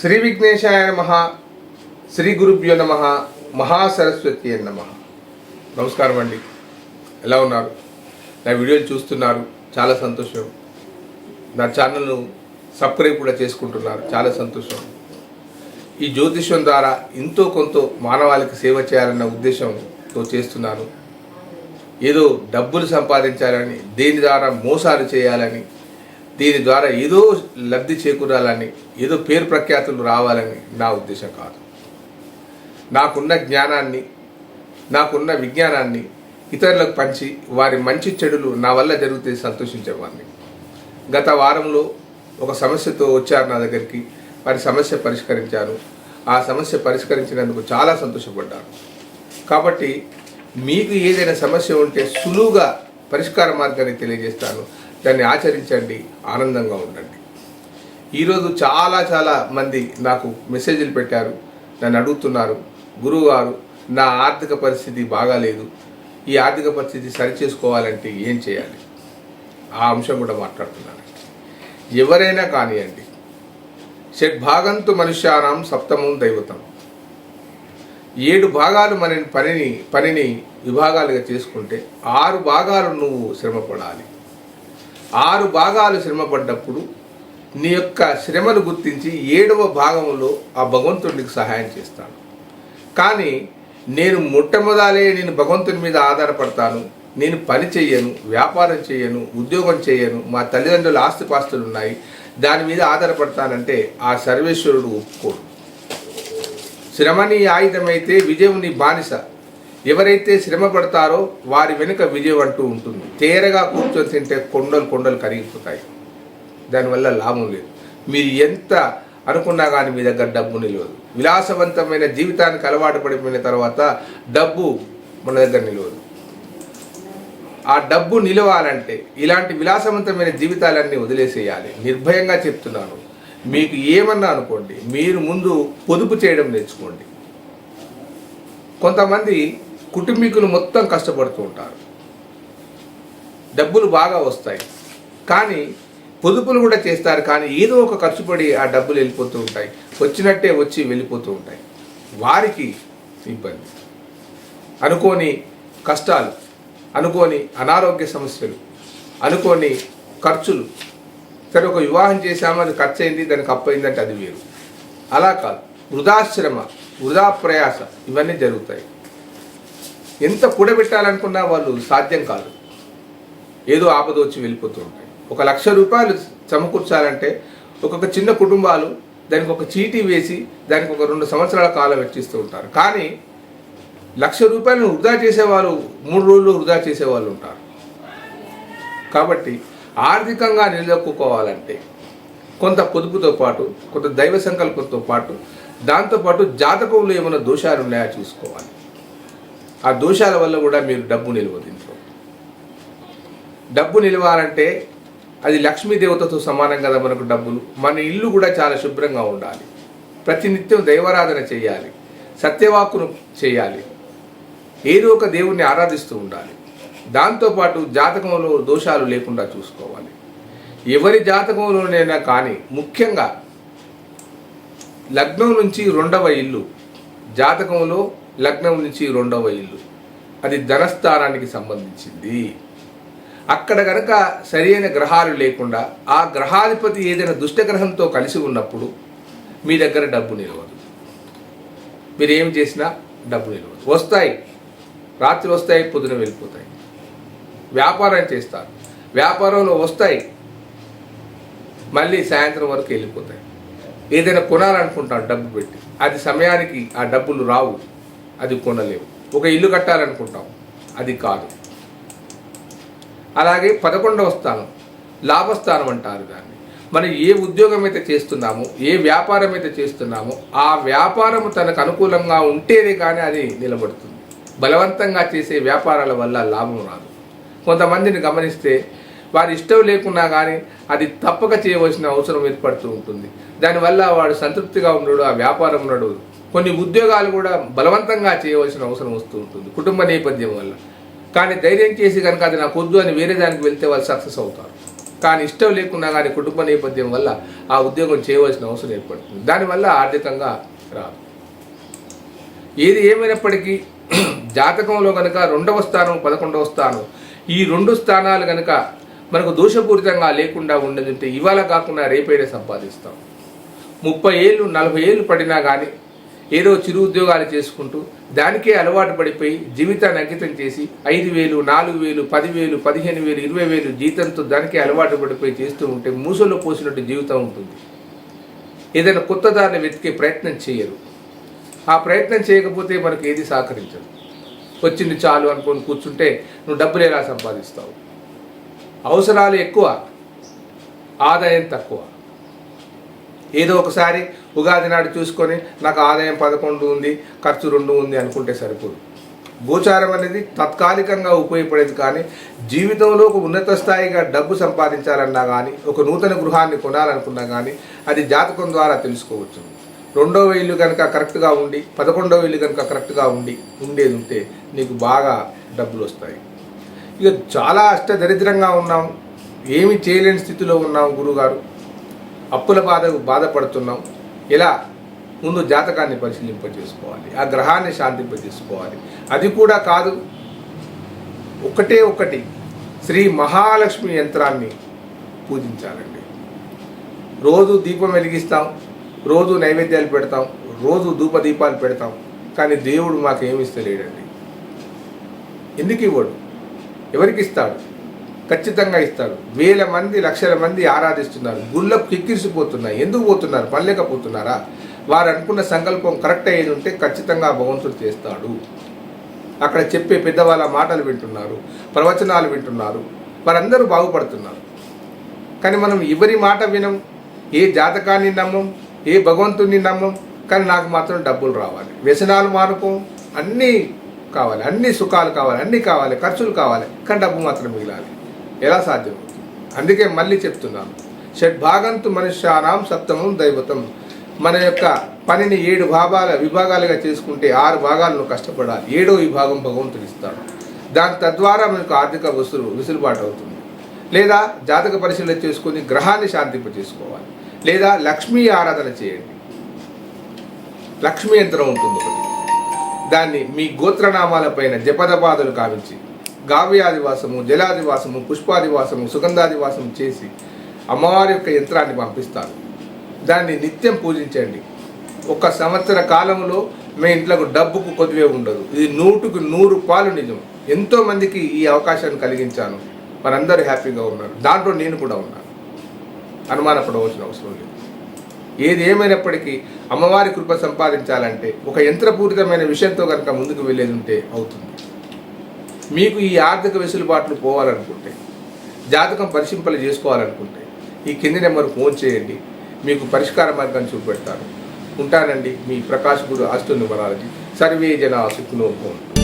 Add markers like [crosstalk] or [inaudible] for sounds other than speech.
శ్రీ విఘ్నేశాయ నమ శ్రీ గురుభ్యో నమ మహాసరస్వతి నమ. నమస్కారం అండి. ఎలా ఉన్నారు? నా వీడియోలు చూస్తున్నారు. చాలా సంతోషం. నా ఛానల్ను సబ్స్క్రైబ్ కూడా చేసుకుంటున్నారు. చాలా సంతోషం. ఈ జ్యోతిష్యం ద్వారా ఎంతో కొంత మానవాళికి సేవ చేయాలన్న ఉద్దేశంతో చేస్తున్నాను. ఏదో డబ్బులు సంపాదించాలని దేని ద్వారా మోసాలు చేయాలని దీని ద్వారా ఏదో లబ్ధి చేకూరాలని ఏదో పేరు ప్రఖ్యాతులు రావాలని నా ఉద్దేశం కాదు. నాకున్న జ్ఞానాన్ని నాకున్న విజ్ఞానాన్ని ఇతరులకు పంచి వారి మంచి చెడులు నా వల్ల జరిగితే సంతోషించేవాడిని. గత వారంలో ఒక సమస్యతో వచ్చారు నా దగ్గరికి. వారి సమస్య పరిష్కరించాను ఆ సమస్య పరిష్కరించినందుకు చాలా సంతోషపడ్డాను కాబట్టి మీకు ఏదైనా సమస్య ఉంటే సులువుగా పరిష్కార మార్గాన్ని తెలియజేస్తాను. దాన్ని ఆచరించండి ఆనందంగా ఉండండి. ఈరోజు చాలా చాలా మంది నాకు మెసేజ్లు పెట్టారు నన్ను అడుగుతున్నారు గురువుగారు నా ఆర్థిక పరిస్థితి బాగాలేదు ఈ ఆర్థిక పరిస్థితి సరిచేసుకోవాలంటే ఏం చేయాలి? ఆ అంశం కూడా మాట్లాడుతున్నాను. ఎవరైనా కానివ్వండి షడ్భాగంతు మనుష్యానం సప్తమం దైవతం. ఏడు భాగాలు మన పనిని పనిని విభాగాలుగా చేసుకుంటే ఆరు భాగాలు నువ్వు శ్రమపడాలి. ఆరు భాగాలు శ్రమపడ్డప్పుడు నీ యొక్క శ్రమను గుర్తించి ఏడవ భాగంలో ఆ భగవంతుడికి సహాయం చేస్తాను కానీ నేను మొట్టమొదలే నేను భగవంతుని మీద ఆధారపడతాను. నేను పని చెయ్యను వ్యాపారం చేయను ఉద్యోగం చేయను మా తల్లిదండ్రుల ఆస్తిపాస్తులు ఉన్నాయి. దాని మీద ఆధారపడతానంటే ఆ సర్వేశ్వరుడు ఒప్పుకోడు. శ్రమ నీ ఆయుధమైతే విజయం నీ బానిస. ఎవరైతే శ్రమ పడతారో వారి వెనుక విజయం అంటూ ఉంటుంది. తేరగా కూర్చొని తింటే కొండలు కొండలు కరిగిపోతాయి. దానివల్ల లాభం లేదు. మీరు ఎంత అనుకున్నా కానీ మీ దగ్గర డబ్బు నిలవదు. విలాసవంతమైన జీవితానికి అలవాటు పడిపోయిన తర్వాత డబ్బు మన దగ్గర నిలవదు. ఆ డబ్బు నిలవాలంటే ఇలాంటి విలాసవంతమైన జీవితాలన్నీ వదిలేసేయాలి. నిర్భయంగా చెప్తున్నాను. మీకు ఏమన్నా అనుకోండి మీరు ముందు పొదుపు చేయడం నేర్చుకోండి. కొంతమంది కుటుంబీకులు మొత్తం కష్టపడుతూ ఉంటారు. డబ్బులు బాగా వస్తాయి. కానీ పొదుపులు కూడా చేస్తారు. కానీ ఏదో ఒక ఖర్చు పడి ఆ డబ్బులు వెళ్ళిపోతూ ఉంటాయి. వచ్చినట్టే వచ్చి వెళ్ళిపోతూ ఉంటాయి. వారికి ఇబ్బంది. అనుకోని కష్టాలు అనుకోని అనారోగ్య సమస్యలు అనుకోని ఖర్చులు. సరే ఒక వివాహం చేశామో అది ఖర్చు అయింది దానికి అప్పయిందంటే అది వేరు. అలా కాదు. వృధాశ్రమ వృధా ప్రయాస ఇవన్నీ జరుగుతాయి. ఎంత కూడబెట్టాలనుకున్నా వాళ్ళు సాధ్యం కాదు. ఏదో ఆపద వచ్చి వెళ్ళిపోతూ ఉంటాయి. ఒక లక్ష రూపాయలు సమకూర్చాలంటే ఒక్కొక్క చిన్న కుటుంబాలు దానికి ఒక చీటీ వేసి దానికి ఒక రెండు సంవత్సరాల కాలం వెచ్చిస్తూ ఉంటారు. కానీ లక్ష రూపాయలను వృధా చేసేవాళ్ళు మూడు రోజులు వృధా చేసేవాళ్ళు ఉంటారు. కాబట్టి ఆర్థికంగా నిలదొక్కుకోవాలంటే కొంత పొదుపుతో పాటు కొంత దైవ సంకల్పంతో పాటు దాంతోపాటు జాతకంలో ఏమైనా దోషాలు ఉన్నాయా చూసుకోవాలి. ఆ దోషాల వల్ల కూడా మీరు డబ్బు నిలవదించు డబ్బు నిలవాలంటే అది లక్ష్మీదేవతతో సమానం కదా మనకు డబ్బులు. మన ఇల్లు కూడా చాలా శుభ్రంగా ఉండాలి. ప్రతినిత్యం దైవారాధన చేయాలి. సత్యవాకును చేయాలి. ఏదో ఒక దేవుణ్ణి ఆరాధిస్తూ ఉండాలి. దాంతోపాటు జాతకంలో దోషాలు లేకుండా చూసుకోవాలి. ఎవరి జాతకంలోనైనా కానీ ముఖ్యంగా లగ్నం నుంచి రెండవ ఇల్లు జాతకంలో లగ్నం నుంచి రెండవ ఇల్లు. అది ధనస్థానానికి సంబంధించింది. అక్కడ కనుక సరైన గ్రహాలు లేకుండా ఆ గ్రహాధిపతి ఏదైనా దుష్టగ్రహంతో కలిసి ఉన్నప్పుడు మీ దగ్గర డబ్బు నిలవదు. మీరు ఏం చేసినా డబ్బు నిలవదు. వస్తాయి. రాత్రి వస్తాయి పొద్దున వెళ్ళిపోతాయి. వ్యాపారం చేస్తారు. వ్యాపారంలో వస్తాయి. మళ్ళీ సాయంత్రం వరకు వెళ్ళిపోతాయి. ఏదైనా కొనాలనుకుంటాం డబ్బు పెట్టి. అది సమయానికి ఆ డబ్బులు రావు. అది కొనలేవు. ఒక ఇల్లు కట్టాలనుకుంటాం. అది కాదు. అలాగే పదకొండవ స్థానం లాభస్థానం అంటారు దాన్ని. మనం ఏ ఉద్యోగం అయితే చేస్తున్నామో ఏ వ్యాపారం అయితే చేస్తున్నామో ఆ వ్యాపారం తనకు అనుకూలంగా ఉంటేనే కానీ అది నిలబడుతుంది. బలవంతంగా చేసే వ్యాపారాల వల్ల లాభం రాదు. కొంతమందిని గమనిస్తే వారి ఇష్టం లేకున్నా కానీ అది తప్పక చేయవలసిన అవసరం ఏర్పడుతూ ఉంటుంది. దానివల్ల వాడు సంతృప్తిగా ఉండడు ఆ వ్యాపారం ఉండడు. కొన్ని ఉద్యోగాలు కూడా బలవంతంగా చేయవలసిన అవసరం వస్తూ ఉంటుంది కుటుంబ నేపథ్యం వల్ల. కానీ ధైర్యం చేసి కనుక అది నాకు వద్దు అని వేరే దానికి వెళ్తే వాళ్ళు సక్సెస్ అవుతారు. కానీ ఇష్టం లేకున్నా కానీ కుటుంబ నేపథ్యం వల్ల ఆ ఉద్యోగం చేయవలసిన అవసరం ఏర్పడుతుంది. దానివల్ల ఆర్థికంగా రాదు. ఏది ఏమైనప్పటికీ [clears throat] జాతకంలో కనుక రెండవ స్థానం పదకొండవ స్థానం ఈ రెండు స్థానాలు కనుక మనకు దోషపూరితంగా లేకుండా ఉండదంటే ఇవాళ కాకుండా రేపైనా సంపాదిస్తాం. ముప్పై ఏళ్ళు నలభై ఏళ్ళు పడినా కానీ ఏదో చిరు ఉద్యోగాలు చేసుకుంటూ దానికే అలవాటు పడిపోయి జీవితాన్ని అంకితం చేసి ఐదు వేలు నాలుగు వేలు పదివేలు పదిహేను వేలు ఇరవై వేలు జీతంతో దానికే అలవాటు పడిపోయి చేస్తూ ఉంటే మూసలో పోసినట్టు జీవితం ఉంటుంది. ఏదైనా కొత్త దారిని వెతికే ప్రయత్నం చేయరు. ఆ ప్రయత్నం చేయకపోతే మనకు ఏది సహకరించదు. వచ్చింది చాలు అనుకొని కూర్చుంటే నువ్వు డబ్బులు ఎలా సంపాదిస్తావు? అవసరాలు ఎక్కువ ఆదాయం తక్కువ. ఏదో ఒకసారి ఉగాది నాడు చూసుకొని నాకు ఆదాయం పదకొండు ఉంది ఖర్చు రెండు ఉంది అనుకుంటే సరిపోదు. గోచారం అనేది తాత్కాలికంగా ఉపయోగపడేది కానీ జీవితంలో ఒక ఉన్నత స్థాయిగా డబ్బు సంపాదించాలన్నా కానీ ఒక నూతన గృహాన్ని కొనాలనుకున్నా కానీ అది జాతకం ద్వారా తెలుసుకోవచ్చు. రెండవ ఇల్లు కనుక కరెక్ట్గా ఉండి పదకొండవ ఇల్లు కనుక కరెక్ట్గా ఉండి ఉండేది ఉంటే నీకు బాగా డబ్బులు వస్తాయి. ఇక చాలా అష్టదరిద్రంగా ఉన్నాం. ఏమి చేయలేని స్థితిలో ఉన్నాం గురుగారు. అప్పుల బాధకు బాధపడుతున్నాం. ఇలా ముందు జాతకాన్ని పరిశీలింపజేసుకోవాలి. ఆ గ్రహాన్ని శాంతింపజేసుకోవాలి. అది కూడా కాదు. ఒకటే ఒకటి శ్రీ మహాలక్ష్మి యంత్రాన్ని పూజించాలండి. రోజు దీపం వెలిగిస్తాం. రోజు నైవేద్యాలు పెడతాం. రోజు ధూప దీపాలు పెడతాం. కానీ దేవుడు మాకు ఏమి ఇస్తలేడండి. ఎందుకు ఇవ్వడు? ఎవరికి ఇస్తాడు? ఖచ్చితంగా ఇస్తారు. వేల మంది లక్షల మంది ఆరాధిస్తున్నారు. గుళ్ళకు కిక్కిరిసిపోతున్నాయి ఎందుకు పోతున్నారు? పనిలేకపోతున్నారా? వారు అనుకున్న సంకల్పం కరెక్ట్ అయ్యేది ఉంటే ఖచ్చితంగా భగవంతుడు చేస్తాడు. అక్కడ చెప్పే పెద్దవాళ్ళ మాటలు వింటున్నారు ప్రవచనాలు వింటున్నారు వారందరూ బాగుపడుతున్నారు. కానీ మనం ఎవరి మాట వినం? ఏ జాతకాన్ని నమ్మం? ఏ భగవంతుడిని నమ్మం? కానీ నాకు మాత్రం డబ్బులు రావాలి. వ్యసనాలు మానుకోం? అన్నీ కావాలి. అన్ని సుఖాలు కావాలి. అన్నీ కావాలి. ఖర్చులు కావాలి. కానీ డబ్బు మాత్రం మిగిలాలి. ఎలా సాధ్యం? అందుకే మళ్ళీ చెప్తున్నాను. షడ్భాగంతు మనుష్యానాం సప్తమం దైవతం. మన యొక్క పనిని ఏడు భాగాల విభాగాలుగా చేసుకుంటే ఆరు భాగాలను కష్టపడాలి. ఏడో విభాగం భగవంతుడు ఇస్తాడు. దాని తద్వారా మనకు ఆర్థిక వసులు విసులుబాటు అవుతుంది. లేదా జాతక పరిశీలన చేసుకొని గ్రహాన్ని శాంతింప చేసుకోవాలి లేదా లక్ష్మీ ఆరాధన చేయండి. లక్ష్మీ యంత్రం ఉంటుంది ఒకటి. దాన్ని మీ గోత్రనామాలపైన జపదపాదులు కావించి గావ్యాదివాసము జలాదివాసము పుష్పాదివాసము సుగంధాదివాసము చేసి అమ్మవారి యొక్క యంత్రాన్ని పంపిస్తాను దాన్ని నిత్యం పూజించండి. ఒక సంవత్సర కాలంలో మీ ఇంట్లోకి డబ్బుకు కొద్దివే ఉండదు. ఇది నూటుకు నూరు పాలు నిజం. ఎంతోమందికి ఈ అవకాశాన్ని కలిగించాను. మనందరూ హ్యాపీగా ఉన్నారు. దాంట్లో నేను కూడా ఉన్నాను. అనుమానపడవలసిన అవసరం లేదు. ఏది ఏమైనప్పటికీ అమ్మవారి కృప సంపాదించాలంటే ఒక యంత్రపూరితమైన విషయంతో కనుక ముందుకు వెళ్ళేది ఉంటే అవుతుంది. మీకు ఈ ఆర్థిక వెసులుబాట్లు పోవాలనుకుంటే జాతకం పరిశీంపలు చేసుకోవాలనుకుంటే ఈ కింది నెంబర్ ఫోన్ చేయండి. మీకు పరిష్కార మార్గాన్ని చూపెడతాను. ఉంటానండి మీ ప్రకాష్ గుడు ఆస్తుని మనాలజీ సర్వే జన సుఖనో భవంతు.